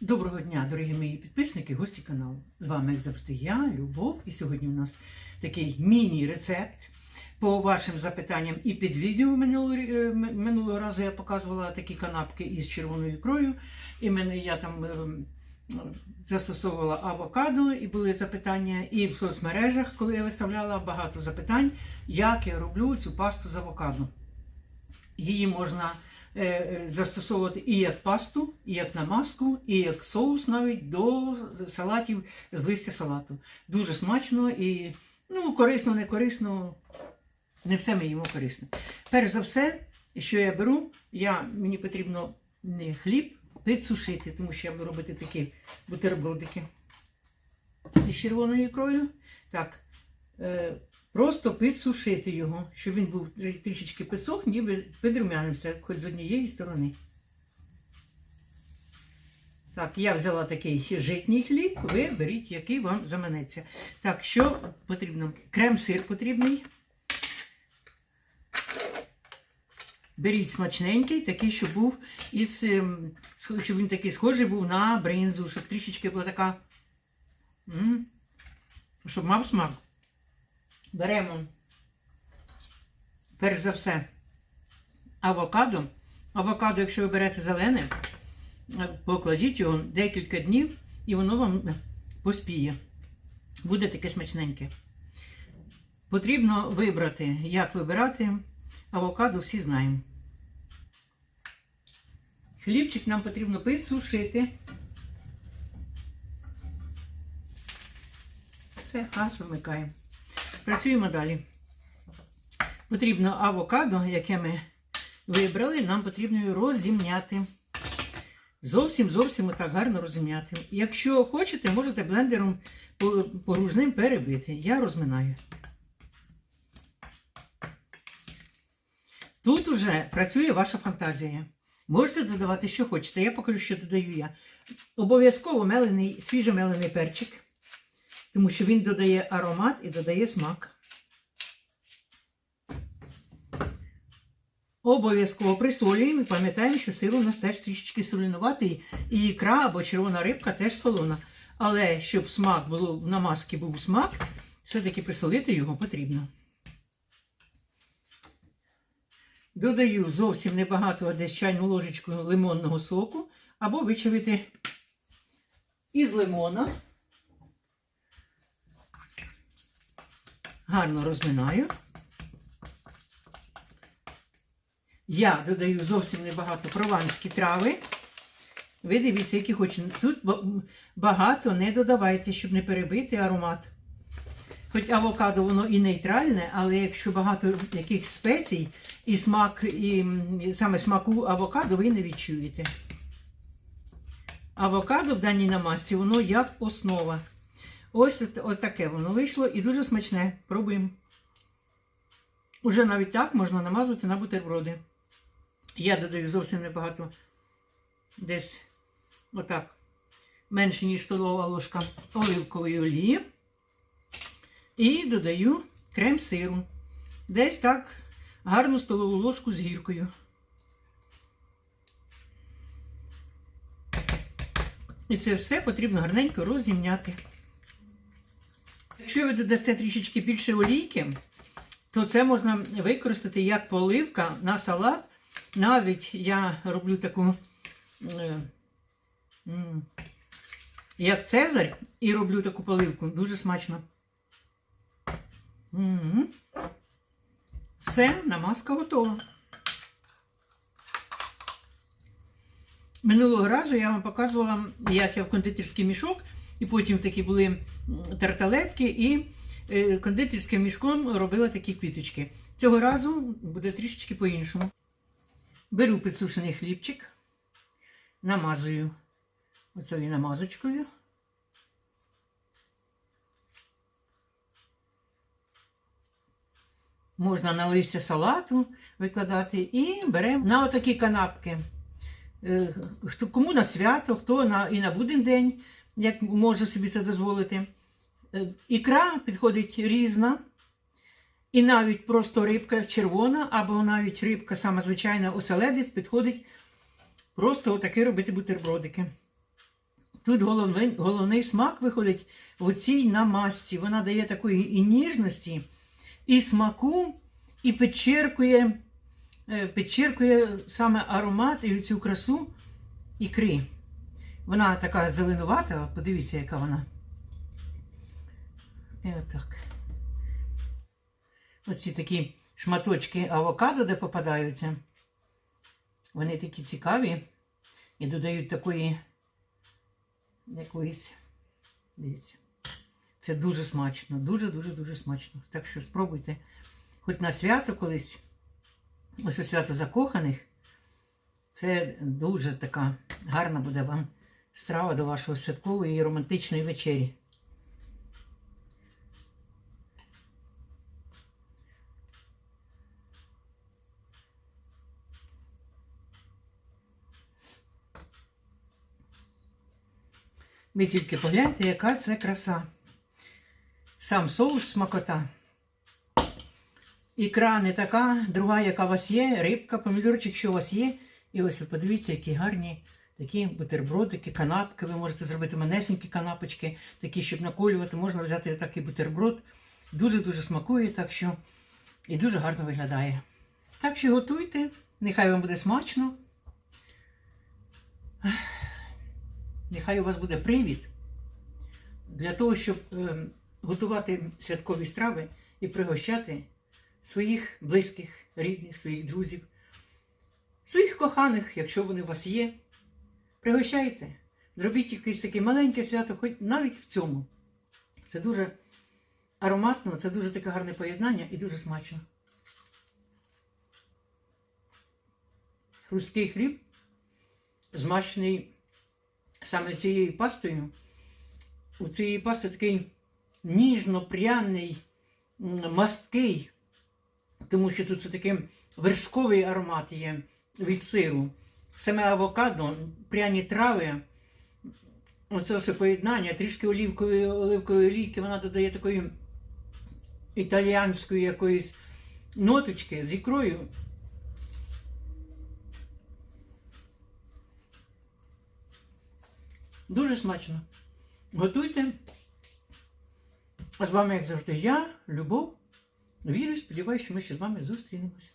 Доброго дня, дорогі мої підписники, гості каналу. З вами, як завжди, я, Любов. І сьогодні у нас такий міні-рецепт по вашим запитанням. І під відео минулого, е, минулого разу я показувала такі канапки із червоною ікрою. І мене я там е, застосовувала авокадо, і були запитання. І в соцмережах, коли я виставляла багато запитань, як я роблю цю пасту з авокадо. Її можна застосовувати і як пасту, і як намазку, і як соус навіть до салатів з листя салату. Дуже смачно і ну, корисно, не корисно. Не все ми їмо корисне. Перш за все, що я беру, я, мені потрібно хліб підсушити, тому що я буду робити такі бутербродики із червоною ікрою. Так, е, просто підсушити його, щоб він був трішечки підсох, ніби підрумянився, хоч з однієї сторони. Так, я взяла такий житній хліб, ви беріть, який вам заманеться. Так, що потрібно? Крем-сир потрібний. Беріть смачненький, такий, щоб був із, ем, щоб він такий схожий був на бринзу, щоб трішечки була така. щоб мав смак. Беремо, перш за все, авокадо. Авокадо, якщо ви берете зелене, покладіть його декілька днів, і воно вам поспіє. Буде таке смачненьке. Потрібно вибрати, як вибирати. Авокадо всі знаємо. Хлібчик нам потрібно підсушити. Все, газ вимикаємо. Працюємо далі. Потрібно авокадо, яке ми вибрали, нам потрібно його розімняти. Зовсім зовсім так гарно розімняти. Якщо хочете, можете блендером по- погружним перебити. Я розминаю. Тут уже працює ваша фантазія. Можете додавати, що хочете. Я покажу, що додаю я. Обов'язково мелений, свіжомелений перчик, тому що він додає аромат і додає смак. Обов'язково присолюємо і пам'ятаємо, що сир у нас теж трішечки солінуватий, і ікра або червона рибка теж солона. Але щоб смак було, в намазки був смак, все-таки присолити його потрібно. Додаю зовсім небагато, десь чайну ложечку лимонного соку, або вичавити із лимона. Гарно розминаю. Я додаю зовсім небагато прованські трави. Ви дивіться, які хочете. Тут багато не додавайте, щоб не перебити аромат. Хоч авокадо воно і нейтральне, але якщо багато якихось спецій і смак, і, саме смаку авокадо ви не відчуєте. Авокадо в даній намазці, воно як основа. Ось, ось таке воно вийшло і дуже смачне. Пробуємо. Уже навіть так можна намазувати на бутерброди. Я додаю зовсім небагато, десь отак, менше, ніж столова ложка оливкової олії. І додаю крем сиру. Десь так гарну столову ложку з гіркою. І це все потрібно гарненько розімняти. Якщо ви додасте трішечки більше олійки, то це можна використати як поливка на салат. Навіть я роблю таку, е, як Цезарь, і роблю таку поливку. Дуже смачно. Все, намазка готова. Минулого разу я вам показувала, як я в кондитерський мішок, і потім такі були тарталетки, і е, кондитерським мішком робила такі квіточки. Цього разу буде трішечки по-іншому. Беру підсушений хлібчик, намазую оцею намазочкою. Можна на листя салату викладати і беремо на отакі канапки. Е, кому на свято, хто на, і на буден день, як може собі це дозволити. Е, Ікра підходить різна. І навіть просто рибка червона, або навіть рибка сама звичайна оселедець підходить просто отакі робити бутербродики. тут головний, головний смак виходить в цій намазці. Вона дає такої і ніжності, і смаку, і підчеркує, е, підчеркує саме аромат і цю красу ікри. Вона така зеленувата, подивіться, яка вона. І отак. Оці такі шматочки авокадо, де попадаються. Вони такі цікаві і додають такої якоїсь. Дивіться. Це дуже смачно, дуже-дуже дуже смачно. Так що спробуйте. Хоч на свято колись, ось у свято закоханих, це дуже така гарна буде вам страва до вашого святкової і романтичної вечері. Ви тільки погляньте, яка це краса. Сам соус смакота. Ікра не така, друга, яка у вас є, рибка, помідорчик, що у вас є. І ось ви подивіться, які гарні такі бутербродики, канапки. Ви можете зробити манесенькі канапочки, такі, щоб наколювати. Можна взяти такий бутерброд. Дуже-дуже смакує, так що і дуже гарно виглядає. Так що готуйте, нехай вам буде смачно. Нехай у вас буде привід для того, щоб е, готувати святкові страви і пригощати своїх близьких, рідних, своїх друзів, своїх коханих, якщо вони у вас є. Пригощайте, зробіть якесь таке маленьке свято, хоч навіть в цьому. Це дуже ароматно, це дуже таке гарне поєднання і дуже смачно. Хрусткий хліб, змащений саме цією пастою. У цієї пасти такий ніжно-пряний, масткий, тому що тут це такий вершковий аромат є від сиру. Саме авокадо, пряні трави, оце все поєднання, трішки олівкової, оливкової олійки, вона додає такої італіянської якоїсь ноточки з ікрою. Дуже смачно. Готуйте. А з вами, як завжди, я, Любов. Вірю, сподіваюся, що ми ще з вами зустрінемося.